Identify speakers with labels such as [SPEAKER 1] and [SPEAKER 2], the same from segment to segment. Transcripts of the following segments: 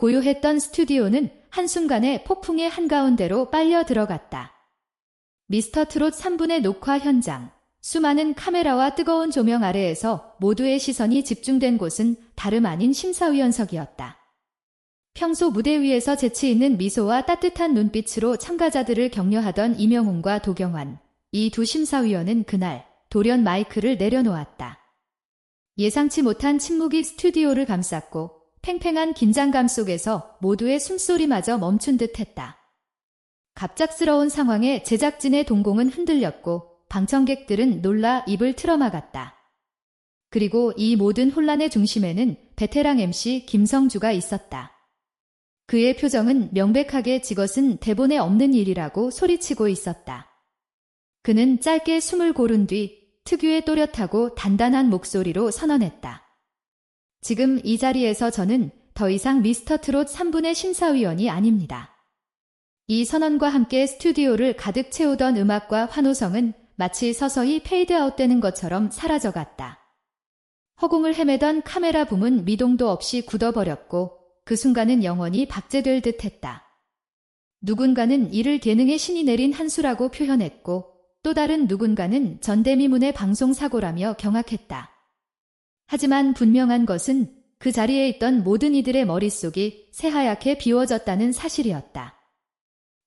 [SPEAKER 1] 고요했던 스튜디오는 한순간에 폭풍의 한가운데로 빨려 들어갔다. 미스터 트롯 3분의 녹화 현장. 수많은 카메라와 뜨거운 조명 아래에서 모두의 시선이 집중된 곳은 다름 아닌 심사위원석이었다. 평소 무대 위에서 재치 있는 미소와 따뜻한 눈빛으로 참가자들을 격려하던 이명훈과 도경환. 이 두 심사위원은 그날 돌연 마이크를 내려놓았다. 예상치 못한 침묵이 스튜디오를 감쌌고 팽팽한 긴장감 속에서 모두의 숨소리마저 멈춘 듯 했다. 갑작스러운 상황에 제작진의 동공은 흔들렸고 방청객들은 놀라 입을 틀어막았다. 그리고 이 모든 혼란의 중심에는 베테랑 MC 김성주가 있었다. 그의 표정은 명백하게 지것은 대본에 없는 일이라고 소리치고 있었다. 그는 짧게 숨을 고른 뒤 특유의 또렷하고 단단한 목소리로 선언했다. 지금 이 자리에서 저는 더 이상 미스터 트롯 3분의 심사위원이 아닙니다. 이 선언과 함께 스튜디오를 가득 채우던 음악과 환호성은 마치 서서히 페이드아웃 되는 것처럼 사라져갔다. 허공을 헤매던 카메라 붐은 미동도 없이 굳어버렸고 그 순간은 영원히 박제될 듯했다. 누군가는 이를 개능의 신이 내린 한 수라고 표현했고 또 다른 누군가는 전대미문의 방송사고라며 경악했다. 하지만 분명한 것은 그 자리에 있던 모든 이들의 머릿속이 새하얗게 비워졌다는 사실이었다.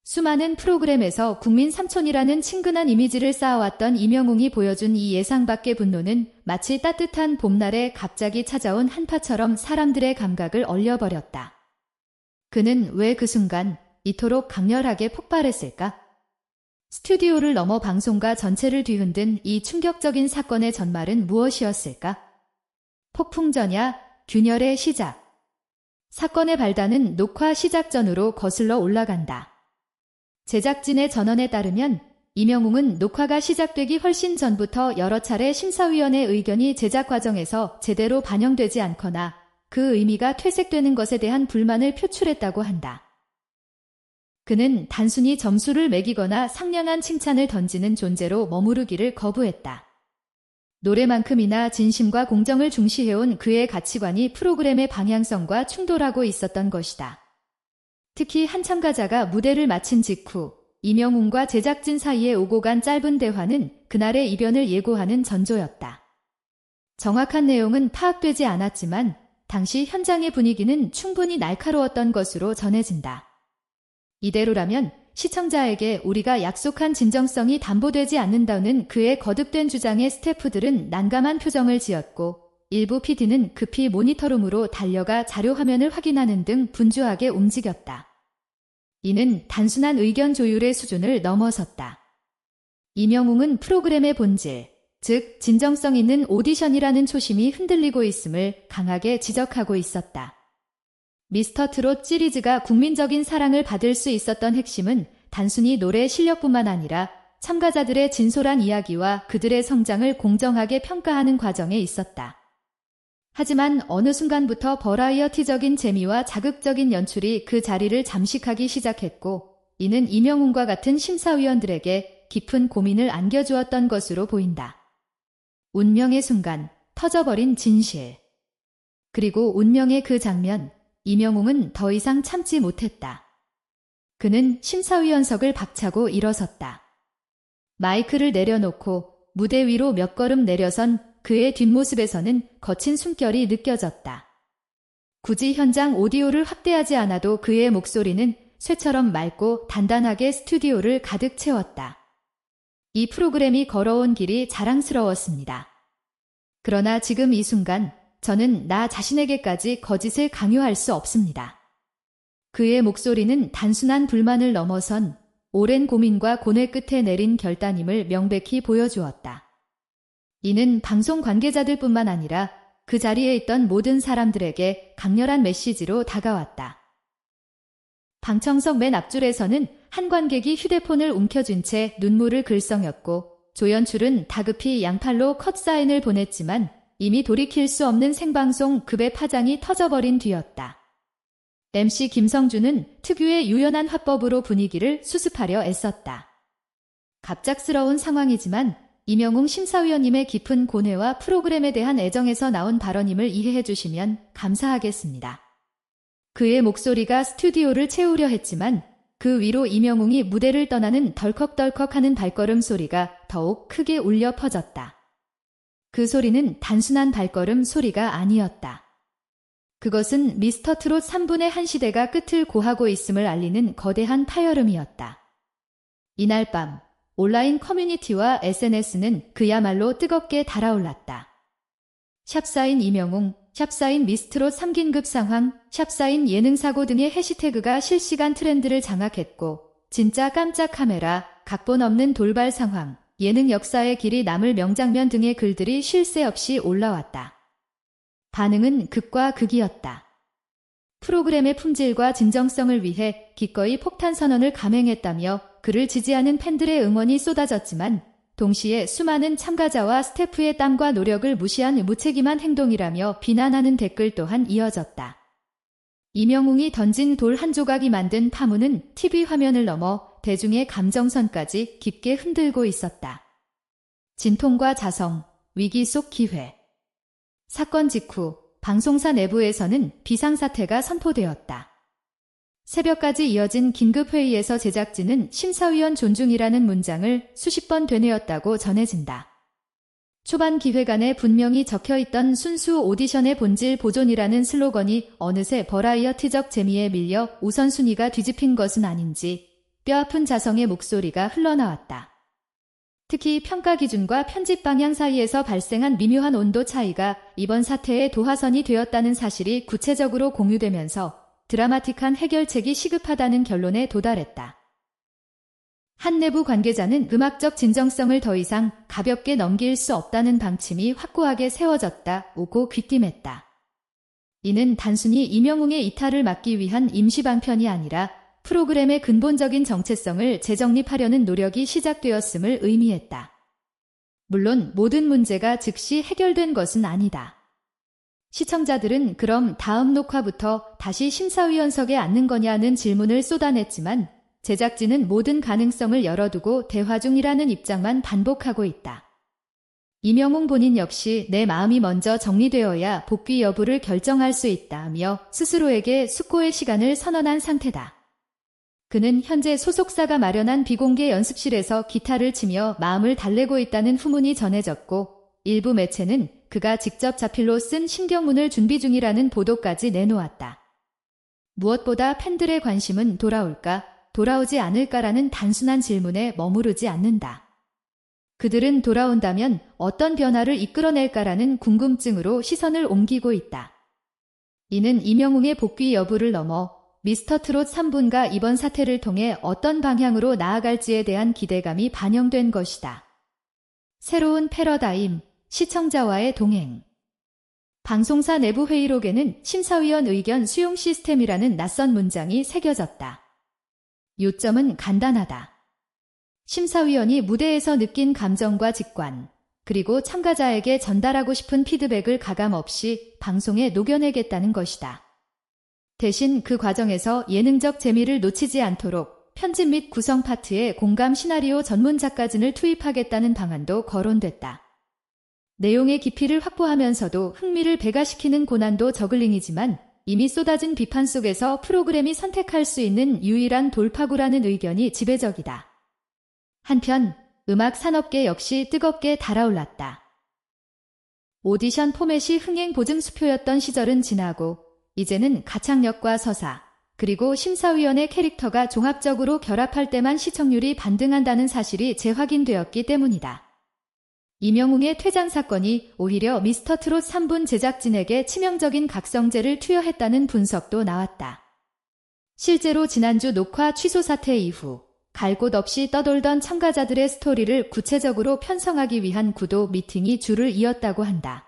[SPEAKER 1] 수많은 프로그램에서 국민 삼촌이라는 친근한 이미지를 쌓아왔던 이명웅이 보여준 이 예상 밖의 분노는 마치 따뜻한 봄날에 갑자기 찾아온 한파처럼 사람들의 감각을 얼려버렸다. 그는 왜 그 순간 이토록 강렬하게 폭발했을까? 스튜디오를 넘어 방송가 전체를 뒤흔든 이 충격적인 사건의 전말은 무엇이었을까? 폭풍전야, 균열의 시작. 사건의 발단은 녹화 시작 전으로 거슬러 올라간다. 제작진의 전원에 따르면 이명웅은 녹화가 시작되기 훨씬 전부터 여러 차례 심사위원의 의견이 제작 과정에서 제대로 반영되지 않거나 그 의미가 퇴색되는 것에 대한 불만을 표출했다고 한다. 그는 단순히 점수를 매기거나 상냥한 칭찬을 던지는 존재로 머무르기를 거부했다. 노래만큼이나 진심과 공정을 중시해온 그의 가치관이 프로그램의 방향성과 충돌하고 있었던 것이다. 특히 한 참가자가 무대를 마친 직후 이명웅과 제작진 사이에 오고 간 짧은 대화는 그날의 이변을 예고하는 전조였다. 정확한 내용은 파악되지 않았지만 당시 현장의 분위기는 충분히 날카로웠던 것으로 전해진다. 이대로라면 시청자에게 우리가 약속한 진정성이 담보되지 않는다는 그의 거듭된 주장에 스태프들은 난감한 표정을 지었고 일부 PD는 급히 모니터룸으로 달려가 자료 화면을 확인하는 등 분주하게 움직였다. 이는 단순한 의견 조율의 수준을 넘어섰다. 이명웅은 프로그램의 본질, 즉 진정성 있는 오디션이라는 초심이 흔들리고 있음을 강하게 지적하고 있었다. 미스터 트롯 시리즈가 국민적인 사랑을 받을 수 있었던 핵심은 단순히 노래 실력뿐만 아니라 참가자들의 진솔한 이야기와 그들의 성장을 공정하게 평가하는 과정에 있었다. 하지만 어느 순간부터 버라이어티적인 재미와 자극적인 연출이 그 자리를 잠식하기 시작했고, 이는 이명훈과 같은 심사위원들에게 깊은 고민을 안겨주었던 것으로 보인다. 운명의 순간, 터져버린 진실. 그리고 운명의 그 장면, 이명웅은 더 이상 참지 못했다. 그는 심사위원석을 박차고 일어섰다. 마이크를 내려놓고 무대 위로 몇 걸음 내려선 그의 뒷모습에서는 거친 숨결이 느껴졌다. 굳이 현장 오디오를 확대하지 않아도 그의 목소리는 쇠처럼 맑고 단단하게 스튜디오를 가득 채웠다. 이 프로그램이 걸어온 길이 자랑스러웠습니다. 그러나 지금 이 순간 저는 나 자신에게까지 거짓을 강요할 수 없습니다. 그의 목소리는 단순한 불만을 넘어선 오랜 고민과 고뇌 끝에 내린 결단임을 명백히 보여주었다. 이는 방송 관계자들뿐만 아니라 그 자리에 있던 모든 사람들에게 강렬한 메시지로 다가왔다. 방청석 맨 앞줄에서는 한 관객이 휴대폰을 움켜쥔 채 눈물을 글썽였고 조연출은 다급히 양팔로 컷 사인을 보냈지만 이미 돌이킬 수 없는 생방송 급의 파장이 터져버린 뒤였다. MC 김성주는 특유의 유연한 화법으로 분위기를 수습하려 애썼다. 갑작스러운 상황이지만 이명웅 심사위원님의 깊은 고뇌와 프로그램에 대한 애정에서 나온 발언임을 이해해 주시면 감사하겠습니다. 그의 목소리가 스튜디오를 채우려 했지만 그 위로 이명웅이 무대를 떠나는 덜컥덜컥 하는 발걸음 소리가 더욱 크게 울려 퍼졌다. 그 소리는 단순한 발걸음 소리가 아니었다. 그것은 미스터 트롯 3분의 1 시대가 끝을 고하고 있음을 알리는 거대한 파열음이었다. 이날 밤 온라인 커뮤니티와 SNS는 그야말로 뜨겁게 달아올랐다. 샵사인 이명웅, 샵사인 미스트롯 3긴급 상황, 샵사인 예능사고 등의 해시태그가 실시간 트렌드를 장악했고, 진짜 깜짝 카메라, 각본 없는 돌발 상황, 예능 역사의 길이 남을 명장면 등의 글들이 쉴 새 없이 올라왔다. 반응은 극과 극이었다. 프로그램의 품질과 진정성을 위해 기꺼이 폭탄 선언을 감행했다며 그를 지지하는 팬들의 응원이 쏟아졌지만 동시에 수많은 참가자와 스태프의 땀과 노력을 무시한 무책임한 행동이라며 비난하는 댓글 또한 이어졌다. 이명웅이 던진 돌 한 조각이 만든 파문은 TV 화면을 넘어 대중의 감정선까지 깊게 흔들고 있었다. 진통과 자성, 위기 속 기회. 사건 직후 방송사 내부에서는 비상사태가 선포되었다. 새벽까지 이어진 긴급회의에서 제작진은 심사위원 존중이라는 문장을 수십 번 되뇌었다고 전해진다. 초반 기획안에 분명히 적혀 있던 순수 오디션의 본질 보존이라는 슬로건이 어느새 버라이어티적 재미에 밀려 우선순위가 뒤집힌 것은 아닌지 뼈아픈 자성의 목소리가 흘러나왔다. 특히 평가 기준과 편집 방향 사이에서 발생한 미묘한 온도 차이가 이번 사태의 도화선이 되었다는 사실이 구체적으로 공유되면서 드라마틱한 해결책이 시급하다는 결론에 도달했다. 한 내부 관계자는 음악적 진정성을 더 이상 가볍게 넘길 수 없다는 방침이 확고하게 세워졌다. 오고 귀띔했다. 이는 단순히 이명웅의 이탈을 막기 위한 임시 방편이 아니라 프로그램의 근본적인 정체성을 재정립하려는 노력이 시작되었음을 의미했다. 물론 모든 문제가 즉시 해결된 것은 아니다. 시청자들은 그럼 다음 녹화부터 다시 심사위원석에 앉는 거냐는 질문을 쏟아냈지만 제작진은 모든 가능성을 열어두고 대화 중이라는 입장만 반복하고 있다. 이명웅 본인 역시 내 마음이 먼저 정리되어야 복귀 여부를 결정할 수 있다며 스스로에게 숙고의 시간을 선언한 상태다. 그는 현재 소속사가 마련한 비공개 연습실에서 기타를 치며 마음을 달래고 있다는 후문이 전해졌고 일부 매체는 그가 직접 자필로 쓴 신경문을 준비 중이라는 보도까지 내놓았다. 무엇보다 팬들의 관심은 돌아올까, 돌아오지 않을까라는 단순한 질문에 머무르지 않는다. 그들은 돌아온다면 어떤 변화를 이끌어낼까라는 궁금증으로 시선을 옮기고 있다. 이는 이명웅의 복귀 여부를 넘어 미스터 트롯 3분과 이번 사태를 통해 어떤 방향으로 나아갈지에 대한 기대감이 반영된 것이다. 새로운 패러다임, 시청자와의 동행. 방송사 내부 회의록에는 심사위원 의견 수용 시스템이라는 낯선 문장이 새겨졌다. 요점은 간단하다. 심사위원이 무대에서 느낀 감정과 직관, 그리고 참가자에게 전달하고 싶은 피드백을 가감 없이 방송에 녹여내겠다는 것이다. 대신 그 과정에서 예능적 재미를 놓치지 않도록 편집 및 구성 파트에 공감 시나리오 전문 작가진을 투입하겠다는 방안도 거론됐다. 내용의 깊이를 확보하면서도 흥미를 배가시키는 고난도 저글링이지만 이미 쏟아진 비판 속에서 프로그램이 선택할 수 있는 유일한 돌파구라는 의견이 지배적이다. 한편 음악 산업계 역시 뜨겁게 달아올랐다. 오디션 포맷이 흥행 보증 수표였던 시절은 지나고 이제는 가창력과 서사, 그리고 심사위원의 캐릭터가 종합적으로 결합할 때만 시청률이 반등한다는 사실이 재확인되었기 때문이다. 이명웅의 퇴장 사건이 오히려 미스터 트롯 3분 제작진에게 치명적인 각성제를 투여했다는 분석도 나왔다. 실제로 지난주 녹화 취소 사태 이후 갈 곳 없이 떠돌던 참가자들의 스토리를 구체적으로 편성하기 위한 구도 미팅이 줄을 이었다고 한다.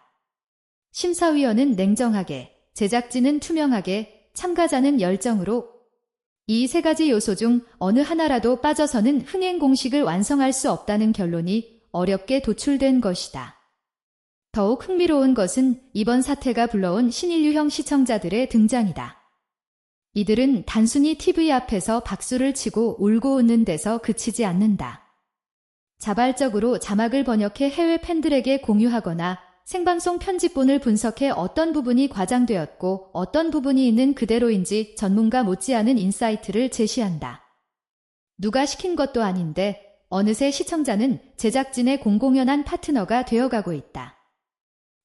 [SPEAKER 1] 심사위원은 냉정하게 제작진은 투명하게, 참가자는 열정으로 이 세 가지 요소 중 어느 하나라도 빠져서는 흥행 공식을 완성할 수 없다는 결론이 어렵게 도출된 것이다. 더욱 흥미로운 것은 이번 사태가 불러온 신인류형 시청자들의 등장이다. 이들은 단순히 TV 앞에서 박수를 치고 울고 웃는 데서 그치지 않는다. 자발적으로 자막을 번역해 해외 팬들에게 공유하거나 생방송 편집본을 분석해 어떤 부분이 과장되었고 어떤 부분이 있는 그대로인지 전문가 못지않은 인사이트를 제시한다. 누가 시킨 것도 아닌데 어느새 시청자는 제작진의 공공연한 파트너가 되어가고 있다.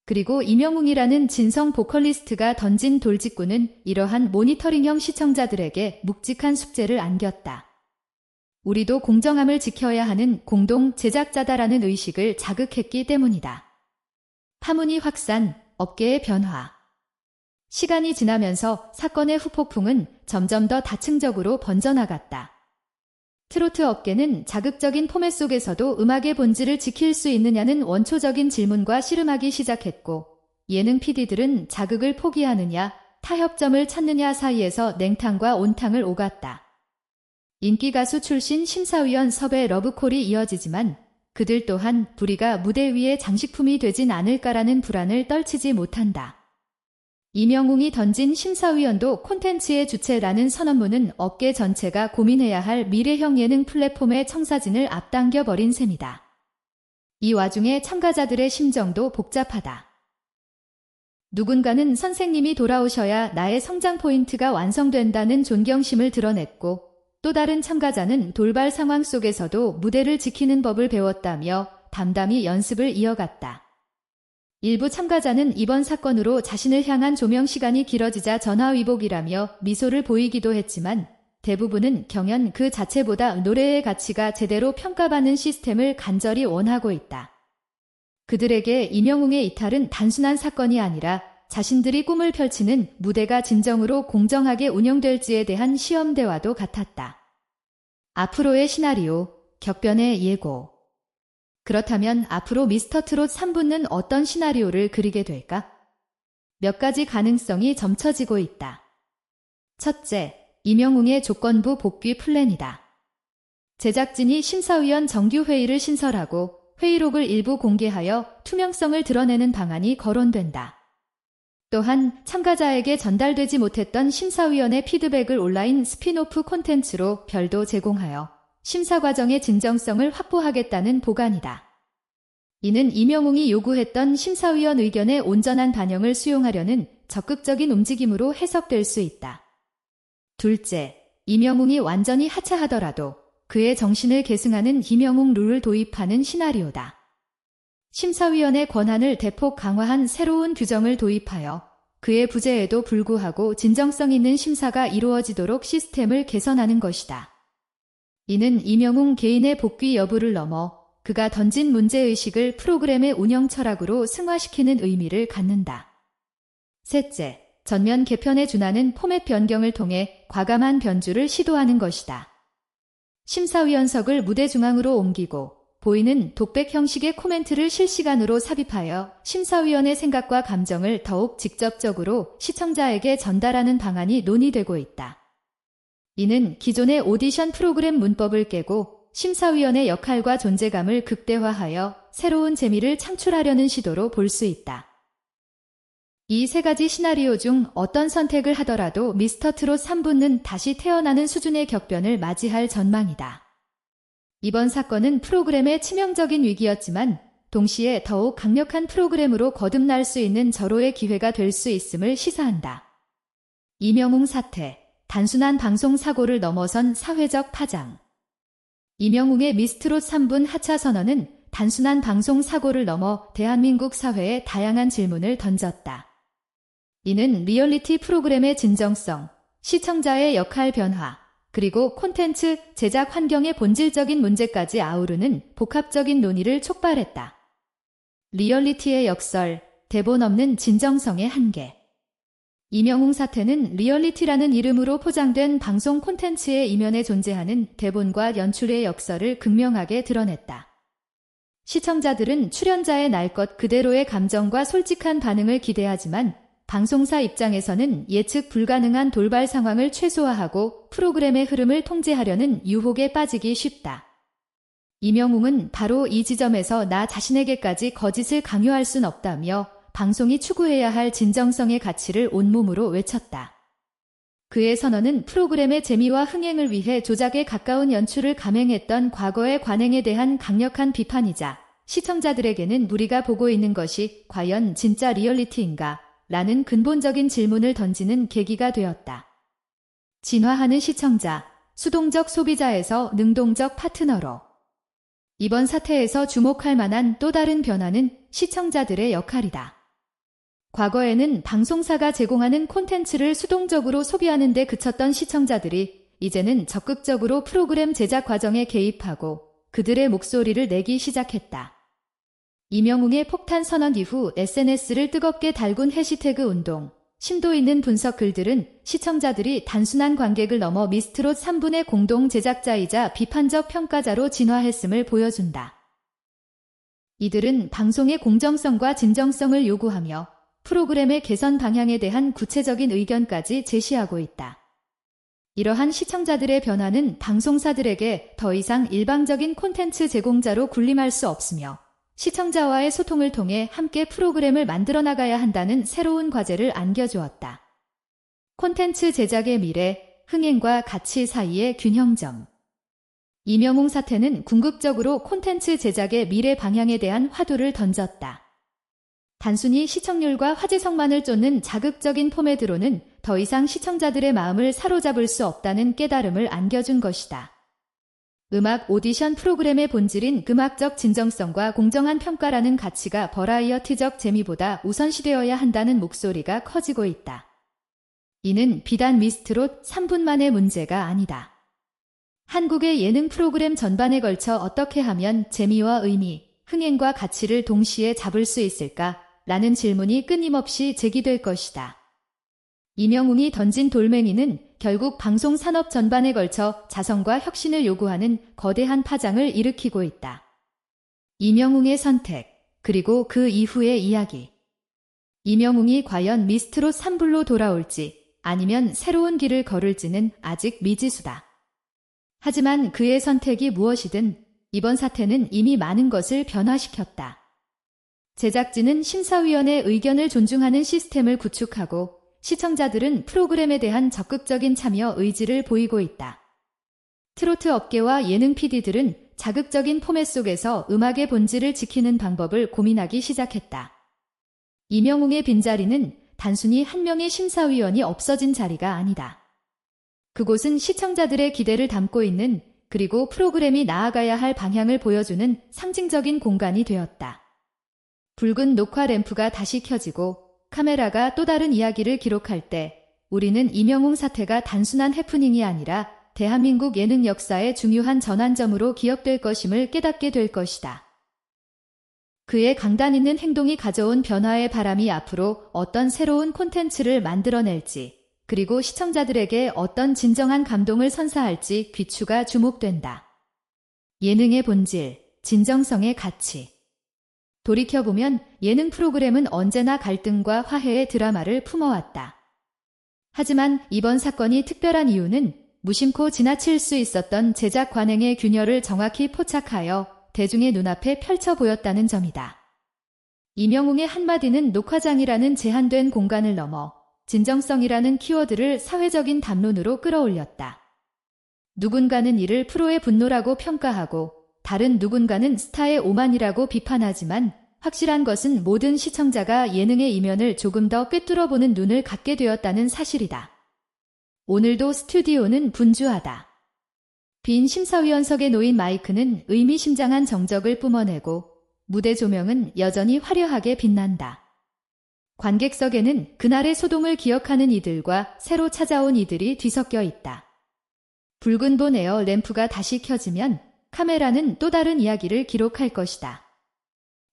[SPEAKER 1] 그리고 이명웅이라는 진성 보컬리스트가 던진 돌직구는 이러한 모니터링형 시청자들에게 묵직한 숙제를 안겼다. 우리도 공정함을 지켜야 하는 공동 제작자다라는 의식을 자극했기 때문이다. 파문이 확산, 업계의 변화. 시간이 지나면서 사건의 후폭풍은 점점 더 다층적으로 번져나갔다. 트로트 업계는 자극적인 포맷 속에서도 음악의 본질을 지킬 수 있느냐는 원초적인 질문과 씨름하기 시작했고, 예능 PD들은 자극을 포기하느냐, 타협점을 찾느냐 사이에서 냉탕과 온탕을 오갔다. 인기 가수 출신 심사위원 섭외 러브콜이 이어지지만 그들 또한 불의가 무대 위의 장식품이 되진 않을까라는 불안을 떨치지 못한다. 이명웅이 던진 심사위원도 콘텐츠의 주체라는 선언문은 업계 전체가 고민해야 할 미래형 예능 플랫폼의 청사진을 앞당겨 버린 셈이다. 이 와중에 참가자들의 심정도 복잡하다. 누군가는 선생님이 돌아오셔야 나의 성장 포인트가 완성된다는 존경심을 드러냈고 또 다른 참가자는 돌발 상황 속에서도 무대를 지키는 법을 배웠다며 담담히 연습을 이어갔다. 일부 참가자는 이번 사건으로 자신을 향한 조명 시간이 길어지자 전화위복이라며 미소를 보이기도 했지만 대부분은 경연 그 자체보다 노래의 가치가 제대로 평가받는 시스템을 간절히 원하고 있다. 그들에게 이명웅의 이탈은 단순한 사건이 아니라 자신들이 꿈을 펼치는 무대가 진정으로 공정하게 운영될지에 대한 시험대와도 같았다. 앞으로의 시나리오, 격변의 예고. 그렇다면 앞으로 미스터 트롯 3부는 어떤 시나리오를 그리게 될까? 몇 가지 가능성이 점쳐지고 있다. 첫째, 이명웅의 조건부 복귀 플랜이다. 제작진이 심사위원 정규회의를 신설하고 회의록을 일부 공개하여 투명성을 드러내는 방안이 거론된다. 또한 참가자에게 전달되지 못했던 심사위원의 피드백을 온라인 스피노프 콘텐츠로 별도 제공하여 심사 과정의 진정성을 확보하겠다는 보관이다. 이는 이명웅이 요구했던 심사위원 의견의 온전한 반영을 수용하려는 적극적인 움직임으로 해석될 수 있다. 둘째, 이명웅이 완전히 하차하더라도 그의 정신을 계승하는 이명웅 룰을 도입하는 시나리오다. 심사위원의 권한을 대폭 강화한 새로운 규정을 도입하여 그의 부재에도 불구하고 진정성 있는 심사가 이루어지도록 시스템을 개선하는 것이다. 이는 이명웅 개인의 복귀 여부를 넘어 그가 던진 문제의식을 프로그램의 운영 철학으로 승화시키는 의미를 갖는다. 셋째, 전면 개편에 준하는 포맷 변경을 통해 과감한 변주를 시도하는 것이다. 심사위원석을 무대 중앙으로 옮기고 보이는 독백 형식의 코멘트를 실시간으로 삽입하여 심사위원의 생각과 감정을 더욱 직접적으로 시청자에게 전달하는 방안이 논의되고 있다. 이는 기존의 오디션 프로그램 문법을 깨고 심사위원의 역할과 존재감을 극대화하여 새로운 재미를 창출하려는 시도로 볼 수 있다. 이 세 가지 시나리오 중 어떤 선택을 하더라도 미스터 트롯 3부는 다시 태어나는 수준의 격변을 맞이할 전망이다. 이번 사건은 프로그램의 치명적인 위기였지만 동시에 더욱 강력한 프로그램으로 거듭날 수 있는 절호의 기회가 될 수 있음을 시사한다. 이명웅 사태, 단순한 방송 사고를 넘어선 사회적 파장. 이명웅의 미스트롯 3분 하차 선언은 단순한 방송 사고를 넘어 대한민국 사회에 다양한 질문을 던졌다. 이는 리얼리티 프로그램의 진정성, 시청자의 역할 변화, 그리고 콘텐츠 제작 환경의 본질적인 문제까지 아우르는 복합적인 논의를 촉발했다. 리얼리티의 역설, 대본 없는 진정성의 한계. 이명웅 사태는 리얼리티라는 이름으로 포장된 방송 콘텐츠의 이면에 존재하는 대본과 연출의 역설을 극명하게 드러냈다. 시청자들은 출연자의 날 것 그대로의 감정과 솔직한 반응을 기대하지만 방송사 입장에서는 예측 불가능한 돌발 상황을 최소화하고 프로그램의 흐름을 통제하려는 유혹에 빠지기 쉽다. 이명웅은 바로 이 지점에서 나 자신에게까지 거짓을 강요할 순 없다며 방송이 추구해야 할 진정성의 가치를 온몸으로 외쳤다. 그의 선언은 프로그램의 재미와 흥행을 위해 조작에 가까운 연출을 감행했던 과거의 관행에 대한 강력한 비판이자 시청자들에게는 우리가 보고 있는 것이 과연 진짜 리얼리티인가? 라는 근본적인 질문을 던지는 계기가 되었다. 진화하는 시청자, 수동적 소비자에서 능동적 파트너로. 이번 사태에서 주목할 만한 또 다른 변화는 시청자들의 역할이다. 과거에는 방송사가 제공하는 콘텐츠를 수동적으로 소비하는 데 그쳤던 시청자들이 이제는 적극적으로 프로그램 제작 과정에 개입하고 그들의 목소리를 내기 시작했다. 이명웅의 폭탄 선언 이후 SNS를 뜨겁게 달군 해시태그 운동, 심도 있는 분석 글들은 시청자들이 단순한 관객을 넘어 미스트롯 3분의 공동 제작자이자 비판적 평가자로 진화했음을 보여준다. 이들은 방송의 공정성과 진정성을 요구하며 프로그램의 개선 방향에 대한 구체적인 의견까지 제시하고 있다. 이러한 시청자들의 변화는 방송사들에게 더 이상 일방적인 콘텐츠 제공자로 군림할 수 없으며 시청자와의 소통을 통해 함께 프로그램을 만들어 나가야 한다는 새로운 과제를 안겨주었다. 콘텐츠 제작의 미래, 흥행과 가치 사이의 균형점. 이명웅 사태는 궁극적으로 콘텐츠 제작의 미래 방향에 대한 화두를 던졌다. 단순히 시청률과 화제성만을 쫓는 자극적인 포맷으로는 더 이상 시청자들의 마음을 사로잡을 수 없다는 깨달음을 안겨준 것이다. 음악 오디션 프로그램의 본질인 음악적 진정성과 공정한 평가라는 가치가 버라이어티적 재미보다 우선시되어야 한다는 목소리가 커지고 있다. 이는 비단 미스트롯 3분만의 문제가 아니다. 한국의 예능 프로그램 전반에 걸쳐 어떻게 하면 재미와 의미, 흥행과 가치를 동시에 잡을 수 있을까? 라는 질문이 끊임없이 제기될 것이다. 이명웅이 던진 돌멩이는 결국 방송 산업 전반에 걸쳐 자성과 혁신을 요구하는 거대한 파장을 일으키고 있다. 이명웅의 선택, 그리고 그 이후의 이야기. 이명웅이 과연 미스트롯 3불로 돌아올지 아니면 새로운 길을 걸을지는 아직 미지수다. 하지만 그의 선택이 무엇이든 이번 사태는 이미 많은 것을 변화시켰다. 제작진은 심사위원의 의견을 존중하는 시스템을 구축하고 시청자들은 프로그램에 대한 적극적인 참여 의지를 보이고 있다. 트로트 업계와 예능 PD들은 자극적인 포맷 속에서 음악의 본질을 지키는 방법을 고민하기 시작했다. 이명웅의 빈자리는 단순히 한 명의 심사위원이 없어진 자리가 아니다. 그곳은 시청자들의 기대를 담고 있는 그리고 프로그램이 나아가야 할 방향을 보여주는 상징적인 공간이 되었다. 붉은 녹화 램프가 다시 켜지고 카메라가 또 다른 이야기를 기록할 때 우리는 이명웅 사태가 단순한 해프닝이 아니라 대한민국 예능 역사의 중요한 전환점으로 기억될 것임을 깨닫게 될 것이다. 그의 강단 있는 행동이 가져온 변화의 바람이 앞으로 어떤 새로운 콘텐츠를 만들어낼지, 그리고 시청자들에게 어떤 진정한 감동을 선사할지 귀추가 주목된다. 예능의 본질, 진정성의 가치. 돌이켜보면 예능 프로그램은 언제나 갈등과 화해의 드라마를 품어왔다. 하지만 이번 사건이 특별한 이유는 무심코 지나칠 수 있었던 제작 관행의 균열을 정확히 포착하여 대중의 눈앞에 펼쳐 보였다는 점이다. 이명웅의 한마디는 녹화장이라는 제한된 공간을 넘어 진정성이라는 키워드를 사회적인 담론으로 끌어올렸다. 누군가는 이를 프로의 분노라고 평가하고 다른 누군가는 스타의 오만이라고 비판하지만 확실한 것은 모든 시청자가 예능의 이면을 조금 더 꿰뚫어 보는 눈을 갖게 되었다는 사실이다. 오늘도 스튜디오는 분주하다. 빈 심사위원석에 놓인 마이크는 의미심장한 정적을 뿜어내고 무대 조명은 여전히 화려하게 빛난다. 관객석에는 그날의 소동을 기억하는 이들과 새로 찾아온 이들이 뒤섞여 있다. 붉은 본 에어 램프가 다시 켜지면 카메라는 또 다른 이야기를 기록할 것이다.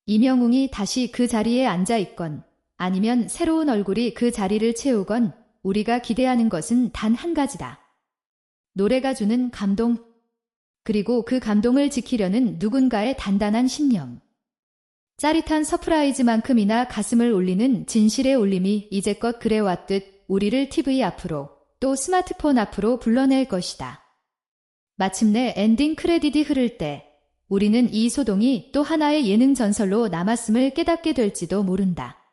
[SPEAKER 1] 이명웅이 다시 그 자리에 앉아 있건 아니면 새로운 얼굴이 그 자리를 채우건 우리가 기대하는 것은 단 한 가지다. 노래가 주는 감동, 그리고 그 감동을 지키려는 누군가의 단단한 신념. 짜릿한 서프라이즈만큼이나 가슴을 울리는 진실의 울림이 이제껏 그래왔듯 우리를 TV 앞으로 또 스마트폰 앞으로 불러낼 것이다. 마침내 엔딩 크레딧이 흐를 때 우리는 이 소동이 또 하나의 예능 전설로 남았음을 깨닫게 될지도 모른다.